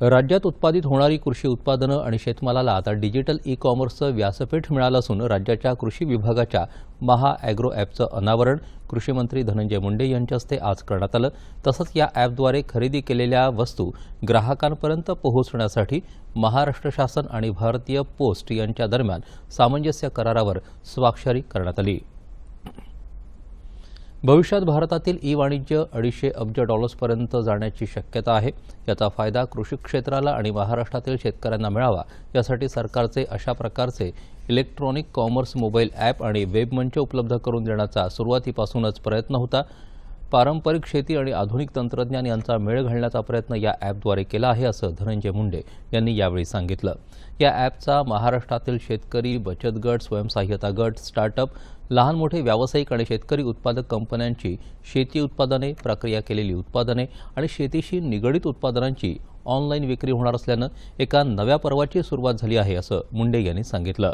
राज्यात उत्पादित होणारी कृषी उत्पादनं आणि शेतमालाला आता डिजिटल ई कॉमर्सचं व्यासपीठ मिळालं असून राज्याच्या कृषी विभागाच्या महा ॲग्रो ॲपचं अनावरण कृषीमंत्री धनंजय मुंडे यांच्या हस्ते आज करण्यात आलं. तसंच या ॲपद्वारे खरेदी केलेल्या वस्तू ग्राहकांपर्यंत पोहोचण्यासाठी महाराष्ट्र शासन आणि भारतीय पोस्ट यांच्या दरम्यान सामंजस्य करारावर स्वाक्षरी करण्यात आली. भविष्यात भारतातील ई वाणिज्य अडीचशे अब्ज डॉलर्सपर्यंत जाण्याची शक्यता आहे. याचा फायदा कृषी क्षेत्राला आणि महाराष्ट्रातील शेतकऱ्यांना मिळावा. यासाठी सरकारचे अशा प्रकारचे इलेक्ट्रॉनिक कॉमर्स मोबाईल ॲप आणि वेब मंच उपलब्ध करून देण्याचा सुरुवातीपासूनच प्रयत्न होता. पारंपरिक शेती आणि आधुनिक तंत्रज्ञान यांचा मेळ घालण्याचा प्रयत्न या ॲपद्वारे केला आहे असं धनंजय मुंडे यांनी यावेळी सांगितलं. या ॲपचा महाराष्ट्रातील शेतकरी बचत गट स्वयंसहाय्यता गट स्टार्टअप लहान मोठे व्यावसायिक आणि शेतकरी उत्पादक कंपन्यांची शेती उत्पादने प्रक्रिया केलेली उत्पादने आणि शेतीशी निगडित उत्पादनांची ऑनलाईन विक्री होणार असल्यानं एका नव्या पर्वाची सुरुवात झाली आहे असं मुंडे यांनी सांगितलं.